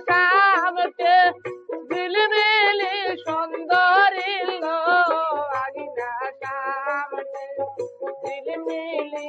সামতে ঝিলমিলি সুন্দরী লো আগিনা সামতে ঝিলমিলি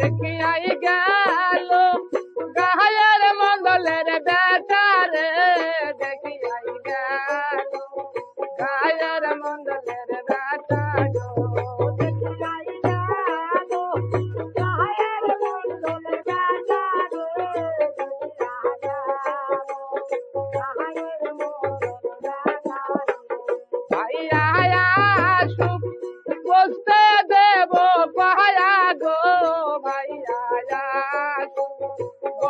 দেখিয়াই গেল। গায়ের মঙ্গলের বেটারে দেখিয়াই গেল। গায়ের মঙ্গলের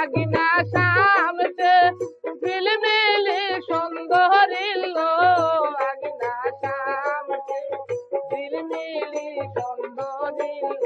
আগিনা সামতে ঝিলমিলি সুন্দরিল আগিনা সামতে ঝিলমিলি সুন্দরিল